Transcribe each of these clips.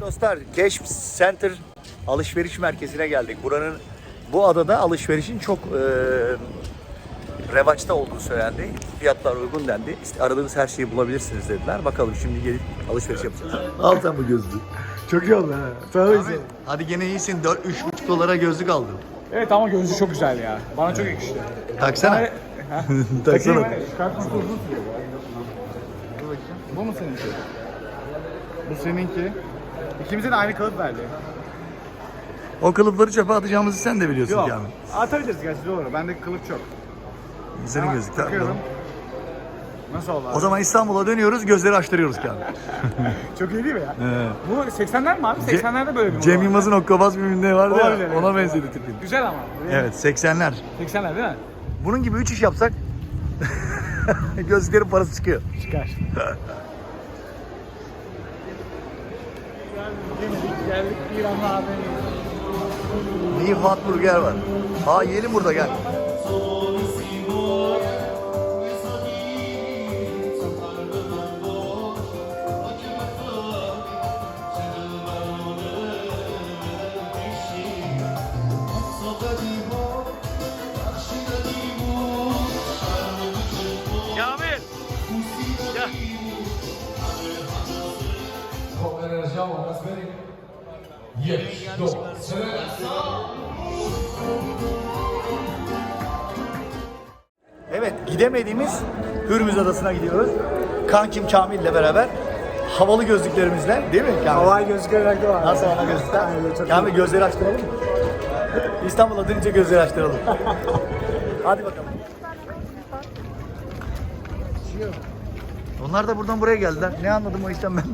Dostlar Cash Center alışveriş merkezine geldik. Buranın bu adada alışverişin çok e, revaçta olduğu söylendi. Fiyatlar uygun dendi. İşte aradığınız her şeyi bulabilirsiniz dediler. Bakalım şimdi gelip alışveriş yapacağız. Al sen bu gözlüğü. Çok iyi oldu ha. Abi, hadi gene iyisin. 4 3,5 dolara gözlük aldın. Evet ama gözlüğü çok güzel ya. Bana çok yakıştı. Taksana. Ha? Taksana. Takayım mı? Çıkartması uzun sürüyor bu mu seninki? Bu seninki. İkimize de aynı kalıp verdi. O kılıfları çöpe atacağımızı sen de biliyorsun Yok. Kamil. Atabiliriz gerçi doğru. Bende kılıp çok. Senin Hemen gözlük. Tamam. Nasıl oldu abi? O zaman İstanbul'a dönüyoruz, gözleri açtırıyoruz Kamil. Çok iyi değil mi ya? He. Bu 80'ler mi abi? 80'lerde böyle bir Cem var. Yılmaz'ın Okkabaz filminde vardı Olabilir, ya, evet. ona benzedi tipin. Güzel ama. Evet, 80'ler. 80'ler değil mi? Bunun gibi 3 iş yapsak gözlüklerin parası çıkıyor. Çıkar. Geldik İran'la abi. New Hot Burger var. Ha yiyelim burada gel. Gidemediğimiz Hürmüz Adası'na gidiyoruz. Kankim Kamil ile beraber havalı gözlüklerimizle değil mi Kamil? Havai gözlükleri renkli var. Nasıl havalı gözlükler? Aynen, çok Kamil gözleri açtıralım mı? İstanbul'a dönünce gözleri açtıralım. Hadi bakalım. Onlar da buradan buraya geldiler. Ne anladım o işten ben?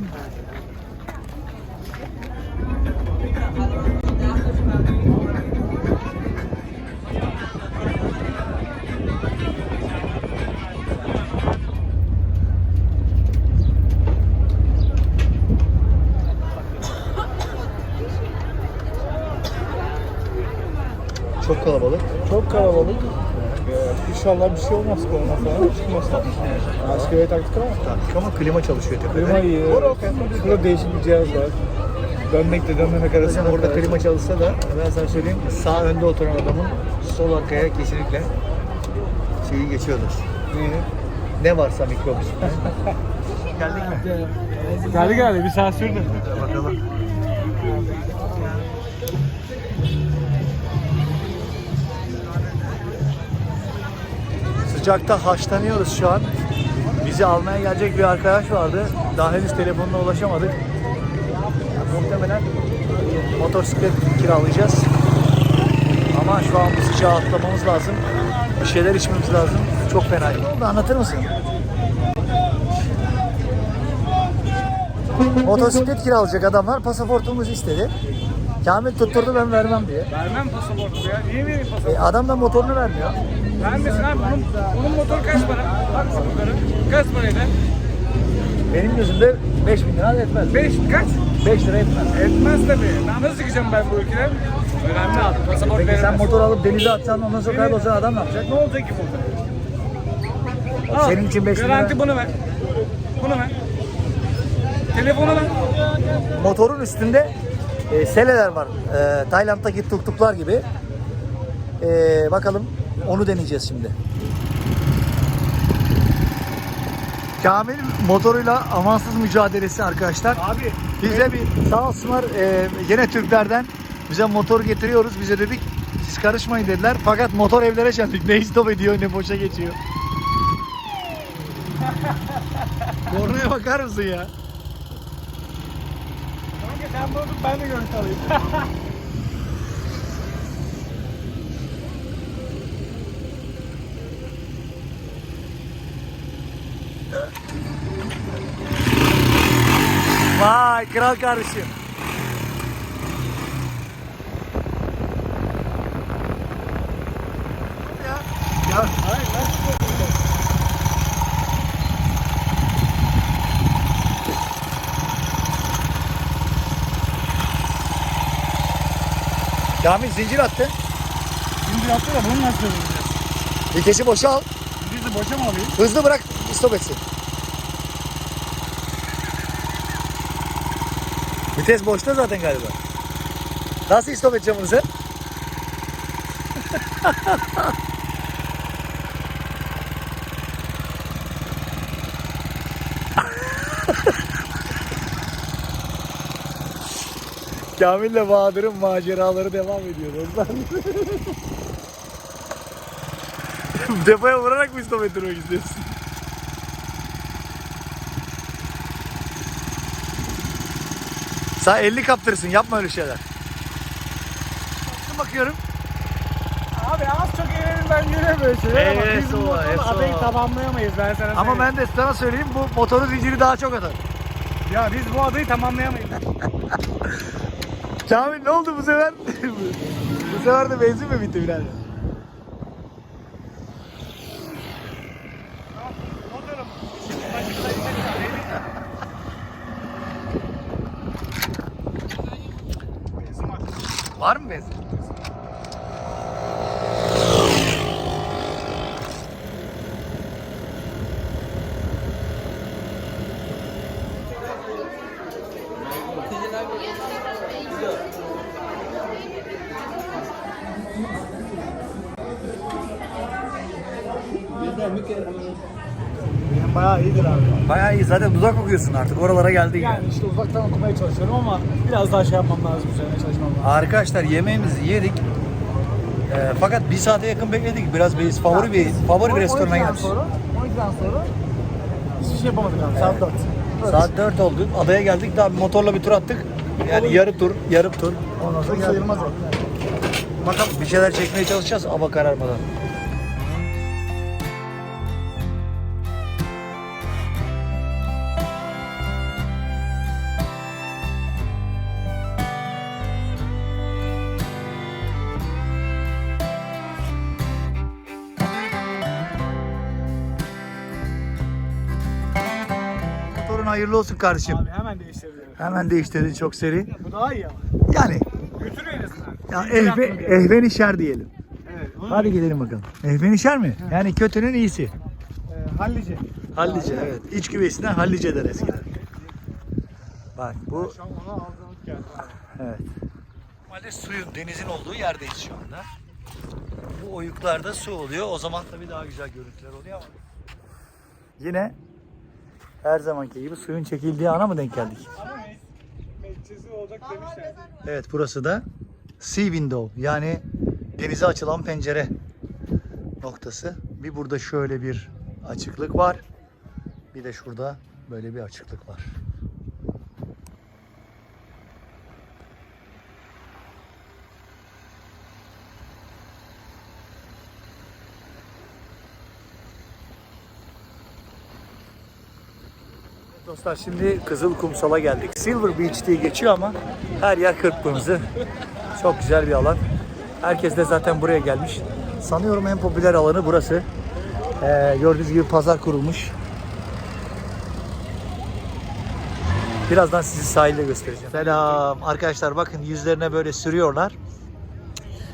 Çok kalabalık. Çok kalabalık. Ee, İnşallah bir şey olmaz korona falan çıkmaz. Askeri taktık ama. Taktik ama klima çalışıyor tepede. Klima iyi. Şurada değişik bir cihaz var. Dönmekle dönmemek arasında. Mesela orada klima çalışsa da ben sana söyleyeyim sağ önde oturan adamın sol arkaya kesinlikle şeyi geçiyordur. Ne varsa mikrop içinde. Geldik mi? Geldi geldi bir saat sürdü. Bakalım. Sıcakta haşlanıyoruz şu an. Bizi almaya gelecek bir arkadaş vardı. Daha henüz telefonuna ulaşamadık. Yani muhtemelen motosiklet kiralayacağız. Ama şu an bu sıcağı atlamamız lazım. Bir şeyler içmemiz lazım. Çok fena. Ne oldu anlatır mısın? Motosiklet kiralayacak adamlar pasaportumuzu istedi. Kamil tutturdu ben vermem diye. Vermem pasaportu ya. Niye vereyim pasaportu? E, adam da motorunu vermiyor. Vermesin abi. Bunun, bunun motoru kaç para? Bak şu yukarı. Kaç para eder? Benim gözümde 5 bin lira etmez. 5 kaç? 5 lira etmez. Etmez tabii. Ben nasıl çıkacağım ben bu ülkeden? Önemli abi. Pasaport Peki sen veremez. motor alıp denize atsan ondan sonra kaybolsan adam ne yapacak? Ne olacak ki? Al, Senin için beş bin Garanti lira. bunu ver. Bunu ver. Telefonu ver. Motorun üstünde e, seleler var. E, Tayland'daki tuktuklar gibi. E, bakalım onu deneyeceğiz şimdi. Kamil motoruyla amansız mücadelesi arkadaşlar. Abi Bize bir sağ olsunlar e, yine Türklerden bize motor getiriyoruz. Bize dedik siz karışmayın dediler. Fakat motor evlere çarptık. Ne istop ediyor ne boşa geçiyor. Kornaya bakar mısın ya? Kanka sen bunu ben de görüntü alayım. kral kardeşim. Ya, ya Kamil zincir attı. Şimdi yaptı da bunu nasıl yapacağız? Vitesi boşa al. Biz de boşa mı alayım? Hızlı bırak stop etsin. Vites boşta zaten galiba. Nasıl istop edeceğim bunu sen? Kamil'le Bahadır'ın maceraları devam ediyor dostlar. Depoya vurarak mı istop ettirmek istiyorsun? Sen 50 kaptırırsın yapma öyle şeyler. Bakıyorum. Abi az çok eğlenin ben yine böyle şeyler ama Evet, biz bu o, motorla evet, o. adayı tamamlayamayız ben sana Ama söyleyeyim. ben de sana söyleyeyim bu motorun zinciri daha çok atar. Ya biz bu adayı tamamlayamayız. Kamil ne oldu bu sefer? bu sefer de benzin mi bitti birader? Var mı benzin? Bayağı iyidir abi. Bayağı iyi zaten dudak okuyorsun artık oralara geldi yani. Yani işte uzaktan okumaya çalışıyorum ama biraz daha şey yapmam lazım, üzerine çalışmam. Arkadaşlar yemeğimizi yedik. Ee, fakat bir saate yakın bekledik. Biraz biz favori bir favori bir restorana 12'den gelmiş. sonra, 12'den sonra hiçbir şey yapamadık abi. Saat 4. Saat 4 oldu. Adaya geldik. Daha motorla bir tur attık. Yani yarı tur, yarım tur. Ondan sonra sayılmaz o. Bakalım bir şeyler çekmeye çalışacağız hava kararmadan. Hayırlı olsun kardeşim. Abi hemen değiştirebilirim. Hemen değiştirdin çok seri. Bu daha iyi ama. Yani Götür en azından. ya ehve, ehven işer diyelim. Evet. Hadi gidelim bakalım. Ehven işer mi? Yani kötünün iyisi. e, hallice. Hallice evet. İç güvesinden hallice der eskiden. Bak bu Şu an ona aldığımız geldi. evet. Normalde suyun denizin olduğu yerdeyiz şu anda. Bu oyuklarda su oluyor. O zaman tabii daha güzel görüntüler oluyor ama. Yine her zamanki gibi suyun çekildiği ana mı denk geldik? Evet burası da sea window yani denize açılan pencere noktası. Bir burada şöyle bir açıklık var. Bir de şurada böyle bir açıklık var. Dostlar şimdi Kızıl Kumsal'a geldik. Silver Beach diye geçiyor ama her yer kırpkırmızı. Çok güzel bir alan. Herkes de zaten buraya gelmiş. Sanıyorum en popüler alanı burası. Ee, gördüğünüz gibi pazar kurulmuş. Birazdan sizi sahilde göstereceğim. Selam. Arkadaşlar bakın yüzlerine böyle sürüyorlar.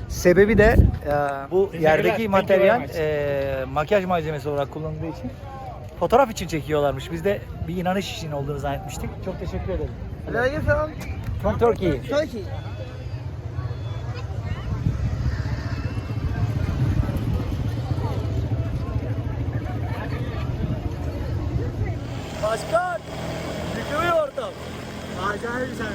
Sebebi de e, bu yerdeki materyal e, makyaj malzemesi olarak kullanıldığı için fotoğraf için çekiyorlarmış. Biz de bir inanış işinin olduğunu zannetmiştik. Çok teşekkür ederim. Where are you from? From Turkey. Turkey. Başkan! Yıkılıyor ortam. Acayip güzel.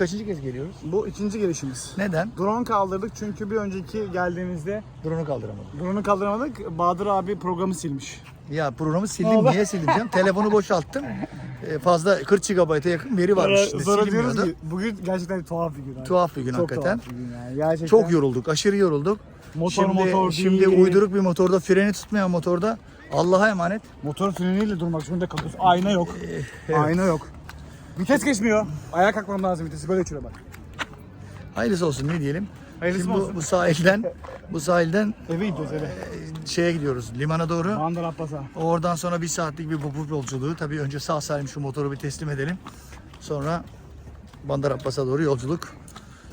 Kaçıncı kez geliyoruz? Bu ikinci gelişimiz. Neden? Drone kaldırdık çünkü bir önceki geldiğimizde Drone'u kaldıramadım. drone'u kaldıramadık. Bahadır abi programı silmiş. Ya programı sildim. Niye sildim canım? Telefonu boşalttım. Ee, fazla 40 GB'a yakın veri varmış. Sonra diyoruz silinmiyordu. ki bugün gerçekten tuhaf bir gün. abi. Tuhaf bir gün Çok hakikaten. tuhaf bir gün yani. Gerçekten. Çok yorulduk. Aşırı yorulduk. Motor şimdi, motor şimdi değil. uyduruk bir motorda freni tutmayan motorda Allah'a emanet. Motor freniyle durmak zorunda kalıyoruz. Ayna yok. evet. Ayna yok. Vites geçmiyor. Ayağa kalkmam lazım vitesi böyle uçuyor bak. Hayırlısı olsun ne diyelim. Hayırlısı Şimdi bu, olsun. bu sahilden bu sahilden Eve gidiyoruz eve. şeye gidiyoruz limana doğru. Bandar Abbas'a. Oradan sonra bir saatlik bir vapur yolculuğu. Tabii önce sağ salim şu motoru bir teslim edelim. Sonra Bandar Abbas'a doğru yolculuk.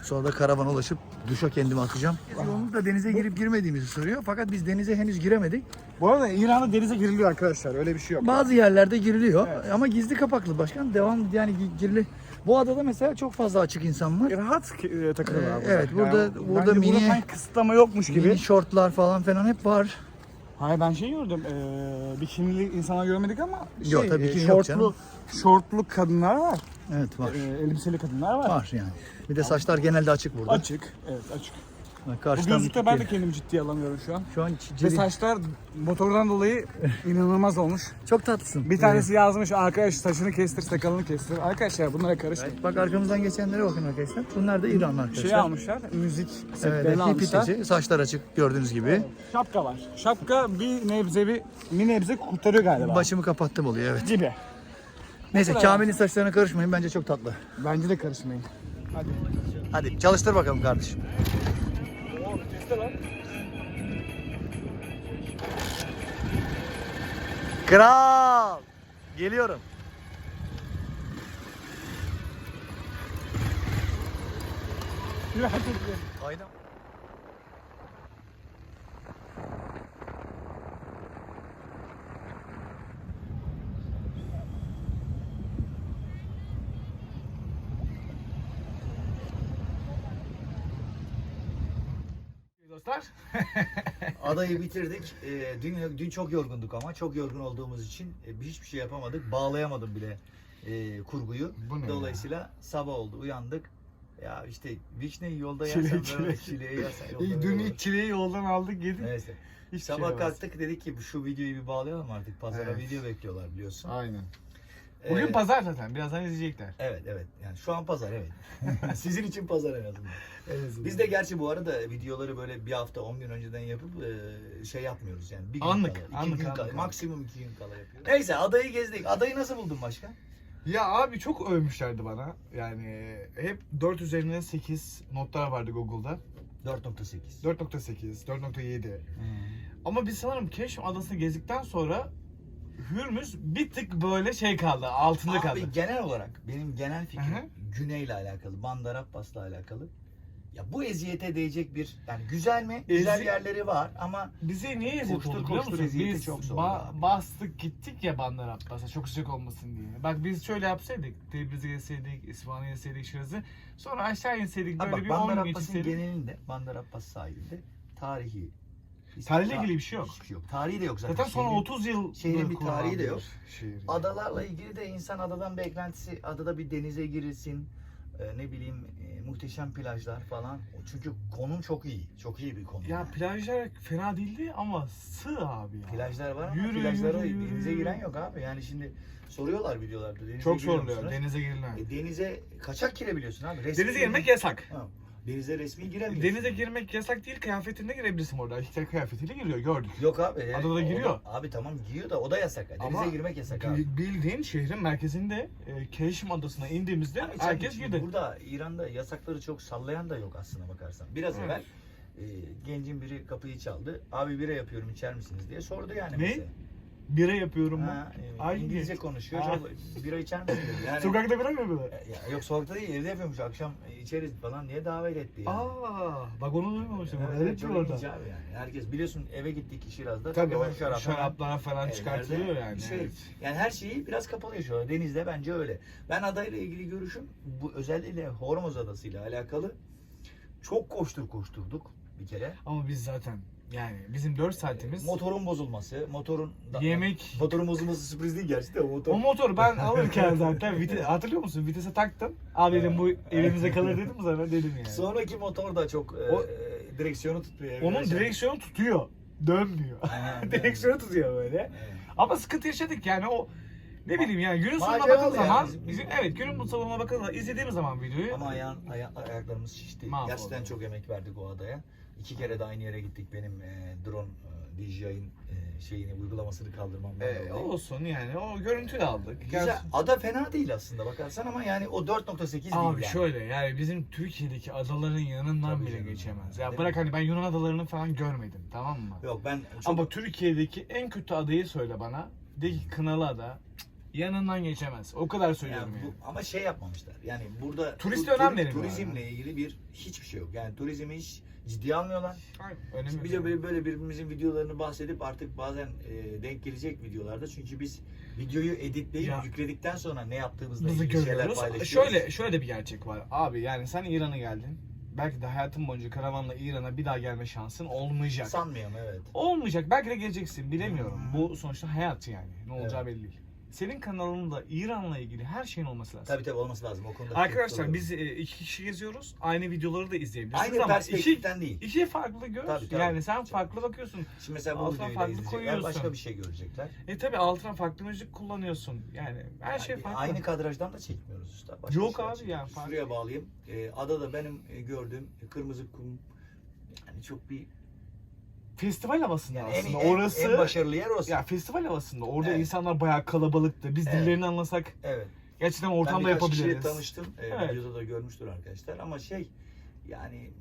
Sonra da karavana ulaşıp duşa kendimi atacağım. Yoğunlukla denize girip girmediğimizi soruyor. Fakat biz denize henüz giremedik. Bu arada İran'da denize giriliyor arkadaşlar. Öyle bir şey yok. Bazı yerlerde giriliyor ama gizli kapaklı başkan. Devam yani gi- girili. Bu adada mesela çok fazla açık insan var. Rahat e, takılıyor Ee, evet, burada- burada bence mini- sanki kısıtlama yokmuş gibi. Mini şortlar falan filan hep var. Hayır ben şey gördüm. E, bikinili insanlar görmedik ama şey, Yok, tabii e, bikini yok şortlu, şortlu kadınlar var. Evet var. E, elbiseli kadınlar var. Var yani. Bir de saçlar genelde açık burada. Açık. Evet açık. Bak Bu Karşıdan gözlükte ben de kendimi ciddiye alamıyorum şu an. şu an Ve cili- saçlar motordan dolayı inanılmaz olmuş. çok tatlısın. Bir tanesi yazmış arkadaş saçını kestir, sakalını kestir. Arkadaşlar bunlara karışmayın. Evet, bak arkamızdan geçenlere bakın arkadaşlar. Bunlar da İranlı arkadaşlar. Şey almışlar, müzik Evet, setlerini almışlar. hipitici, saçlar açık gördüğünüz gibi. Şapka var. Şapka bir nebze bir, bir nebze kurtarıyor galiba. Başımı kapattım oluyor evet. gibi. Neyse Kamil'in saçlarına karışmayın bence çok tatlı. Bence de karışmayın. Hadi. Hadi çalıştır bakalım kardeşim. Kral! Geliyorum. Aynen. Dostlar. Adayı bitirdik. Ee, dün, dün çok yorgunduk ama çok yorgun olduğumuz için e, hiçbir şey yapamadık. Bağlayamadım bile e, kurguyu. Bu ne Dolayısıyla sabah oldu uyandık. Ya işte vişneyi yolda Çile, yersen böyle çile. çileği yersen yolda İyi, böyle dün ilk çileyi yoldan aldık yedik. Neyse. Hiçbir şey Sabah yapamaz. kalktık dedik ki şu videoyu bir bağlayalım artık. Pazara Evet. video bekliyorlar biliyorsun. Aynen. Bugün Ee, pazar zaten. Birazdan izleyecekler. Evet evet. Yani şu an pazar evet. Sizin için pazar en azından. Biz de gerçi bu arada videoları böyle bir hafta 10 gün önceden yapıp e, şey yapmıyoruz yani. Bir gün Anlık, kala, iki anlık, gün anlık, kala, anlık. maksimum iki gün kala yapıyoruz. Neyse adayı gezdik. Adayı nasıl buldun başkan? Ya abi çok övmüşlerdi bana. Yani hep 4 üzerinden 8 notlar vardı Google'da. 4.8. 4.8, 4.7. Hmm. Ama biz sanırım Keşf Adası'nı gezdikten sonra Hürmüz bir tık böyle şey kaldı, altında kaldı. Abi genel olarak benim genel fikrim Hı hı. güneyle alakalı, Bandar Abbas'la alakalı. Ya bu eziyete değecek bir yani güzel mi? Güzel Ezi- yerleri var ama Bize niye eziyet Koştur, oldu biliyor koştur musun? Biz çok zor ba- abi. bastık gittik ya Bandar Abbas'a çok sıcak olmasın diye. Bak biz şöyle yapsaydık, Tebriz'i yeseydik, İsfahan'ı yeseydik, Şiraz'ı. Sonra aşağı inseydik böyle bak bir Bandar 10 gün Abbas'ın geçseydik. genelinde Bandar Abbas sahilinde tarihi Tarihle ilgili bir şey yok. Hiçbir şey yok. Tarihi de yok zaten. Zaten sonra Şehrin- 30 yıl şehrin bir tarihi de yok. şehir. Adalarla ilgili de insan adadan beklentisi adada bir denize girilsin. e, ne bileyim e, muhteşem plajlar falan. Çünkü konum çok iyi. Çok iyi bir konum. Ya yani. plajlar fena değildi ama sığ abi ya. Plajlar var ama Yürü, plajlara yürü, yürü, denize yürü. giren yok abi. Yani şimdi soruyorlar videolarda denize Çok giriyor soruluyor musunuz? denize girilen. E, denize kaçak girebiliyorsun abi. Resmi Denize girmek yasak. Ha, Denize resmi giremiyorsun. Denize girmek yasak değil, kıyafetinde girebilirsin orada. Erkekler kıyafetiyle giriyor, gördük. Yok abi. e, Adada o da- giriyor. abi tamam giriyor da o da yasak. Denize Ama girmek yasak abi. Bildiğin şehrin merkezinde e, Keşim Adası'na indiğimizde Abi herkes şimdi girdi. Burada İran'da yasakları çok sallayan da yok aslına bakarsan. Biraz Evet. evvel e, gencin biri kapıyı çaldı. Abi bira yapıyorum içer misiniz diye sordu yani. Ne? bize. Bira yapıyorum? Ha, e, Ay, İngilizce konuşuyor. Çok, bira içer misin dedi. Yani, Sokakta bira mı yapıyorlar? E, ya, yok sokakta değil evde yapıyormuş. Akşam e, içeriz falan diye davet etti yani. Aa, bak onu duymamıştım. Evet, Evet, evet, çok orada. ilginç abi yani. Herkes biliyorsun eve gittik Şiraz'da. Tabii hemen o şarap, şaraplar falan evlerde çıkartılıyor yani. Şey, evet. Yani her şeyi biraz kapalı yaşıyorlar. Denizde bence öyle. Ben adayla ilgili görüşüm bu özellikle Hormuz Adası ile alakalı çok koştur koşturduk bir kere. Ama biz zaten Yani bizim 4 saatimiz Motorun bozulması, motorun... yemek. Motorun bozulması sürpriz değil gerçi de o motor. O motoru ben alırken zaten vite, hatırlıyor musun? Vitese taktım. Abi dedim bu evimize kalır dedim sana dedim yani. Sonraki motor da çok e, O- direksiyonu tutmuyor. Onun Biraz- direksiyonu tutuyor. Dönmüyor. Aynen. direksiyonu tutuyor böyle. Evet. Ama sıkıntı yaşadık yani o ne bileyim yani günün sonuna bakıldığı yani zaman bizim- bizim evet günün sonuna bakıldığı izlediğimiz zaman videoyu Ama ayağın, aya- ayaklarımız şişti. Mahvoldu. Gerçekten çok emek verdik o adaya. İki kere de aynı yere gittik. Benim e, drone e, DJI'nin e, şeyini uygulamasını kaldırmamdan e, dolayı. olsun yani o görüntüyü de aldık. Güzel. Gerçi- Ada fena değil aslında bakarsan ama yani o 4.8 Abi değil yani. şöyle yani bizim Türkiye'deki adaların yanından Tabii bile canım. geçemez. Ya Değil bırak hani ben Yunan adalarını falan görmedim tamam mı? Yok ben çok Ama Türkiye'deki en kötü adayı söyle bana. De ki Kınalı Ada cık, yanından geçemez. O kadar söylüyorum Yani yani. bu, ama şey yapmamışlar. Yani burada Turiste tu- önem vermiyorlar Turizmle yani. ilgili bir hiçbir şey yok. Yani turizmi hiç ciddiye almıyorlar. Aynen, Şimdi biz yok. de böyle, böyle birbirimizin videolarını bahsedip artık bazen e, denk gelecek videolarda çünkü biz videoyu editleyip Ya. yükledikten sonra ne yaptığımızla ilgili şeyler görüyoruz. paylaşıyoruz. Şöyle şöyle de bir gerçek var. Abi yani sen İran'a geldin. Belki de hayatın boyunca karavanla İran'a bir daha gelme şansın olmayacak. sanmıyorum evet. Olmayacak. Belki de geleceksin. Bilemiyorum. Hmm. Bu sonuçta hayat yani. Ne olacağı Evet. belli değil. Senin kanalında İran'la ilgili her şeyin olması lazım. Tabii tabii olması lazım o konuda. Arkadaşlar biz e, iki kişi geziyoruz. Aynı videoları da izleyebilirsiniz aynı ama iki, perspektiften değil. iki farklı göz. Tabii, tabii. Yani sen farklı bakıyorsun. Şimdi mesela bu Altına videoyu da farklı izleyecekler koyuyorsun. başka bir şey görecekler. E tabi altına farklı müzik kullanıyorsun. Yani her şey Yani farklı. Aynı kadrajdan da çekmiyoruz usta. Başka Yok şeyler abi çekiyoruz. yani, farklı. Şuraya bağlayayım. Ee, adada benim e, gördüğüm kırmızı kum yani çok bir Festival havasında yani en, aslında. en, Orası en başarılı yer orası. ya festival havasında. Orada Evet. insanlar bayağı kalabalıktı. Biz Evet. dillerini anlasak evet. gerçekten Ben ortamda birkaç kişiyle yapabiliriz. tanıştım. Ee, Evet. Videoda da görmüştür arkadaşlar ama şey yani,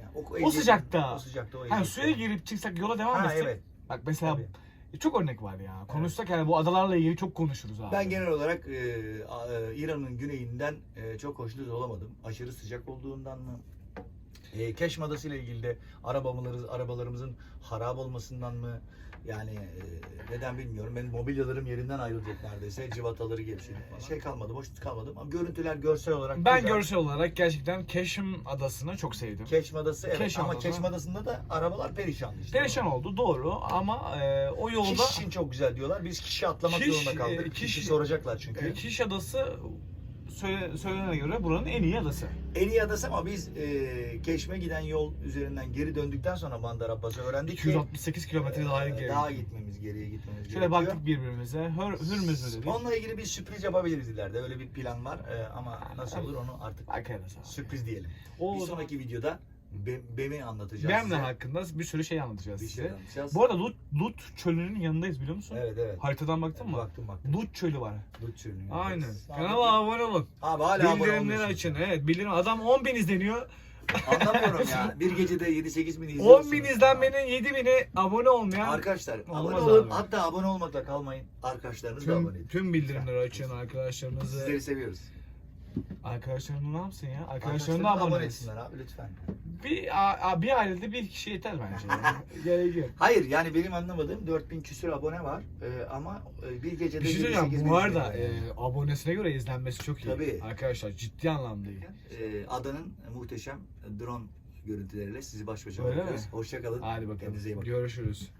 yani o, O sıcakta. o sıcakta o eziyet. suya girip çıksak yola devam ha, etsek. evet. Bak mesela Tabii. çok örnek var ya. Konuşsak yani bu adalarla ilgili çok konuşuruz abi. Ben genel olarak e, a- e, İran'ın güneyinden e, çok hoşnut olamadım. Aşırı sıcak olduğundan mı? E, Keşm Adası ile ilgili de arabalarımız, arabalarımızın harap olmasından mı? Yani e, neden bilmiyorum. Benim mobilyalarım yerinden ayrılacak neredeyse. Civataları gevşedi. Şey kalmadı, boş kalmadı. Ama görüntüler görsel olarak Ben güzel. görsel olarak gerçekten Keşim Adası'nı çok sevdim. Keşm Adası evet Keşm ama Adası. Keşm Adası'nda da arabalar perişandı işte. Perişan oldu doğru ama e, o yolda Kiş için çok güzel diyorlar. Biz kişi atlamak Kiş, zorunda kaldık. e, Kişi Kiş- soracaklar çünkü. e, Kiş Adası söyle, söylenene göre buranın en iyi adası. En iyi adası ama biz e, Keşme giden yol üzerinden geri döndükten sonra Mandar Abbas'ı öğrendik ki 268 kilometre daha geri. daha gitmemiz geriye gitmemiz Şöyle gerekiyor. baktık birbirimize. Hür, hürmüz mü dedik? Onunla ilgili bir sürpriz yapabiliriz ileride. Öyle bir plan var E, ama nasıl olur onu artık abi. sürpriz diyelim. O bir sonraki videoda Be- Bem'i anlatacağız Bem'le size. hakkında bir sürü şey anlatacağız Bir şey size. anlatacağız. Bu arada Lut, Lut çölünün yanındayız biliyor musun? Evet evet. Haritadan baktın mı? Baktım baktım. Lut çölü var. Lut çölünü Aynen. yapacağız. Kanala abone olun. Abi hala abone Bildirimleri olmuyorsunuz. açın. Evet bildirim. Adam 10 bin izleniyor. Anlamıyorum ya. Bir gecede 7-8 bin izliyorsunuz. 10 bin izlenmenin 7 bini abone olmayan. Arkadaşlar abone Olmaz olun. abi. Hatta abone olmakla kalmayın. Arkadaşlarınız da abone tüm, edin. tüm bildirimleri açın arkadaşlarınızı. Sizleri seviyoruz. Arkadaşlarını ne yapsın ya? Arkadaşlarını da abone etsin. etsinler abi lütfen. Bir, a, a- bir ailede bir kişi yeter bence. ya. Gerek yok. Hayır yani benim anlamadığım 4000 küsür abone var Ee, ama e, bir gecede Bir şey 7-8 söyleyeceğim. bin Bu arada izleniyor. e, abonesine göre izlenmesi çok iyi. Tabii. Arkadaşlar ciddi anlamda iyi. Ee, adanın muhteşem drone görüntüleriyle sizi baş başa Öyle bırakıyoruz. mi? Hoşça kalın. Hadi bakalım. Kendinize iyi bakın. Görüşürüz.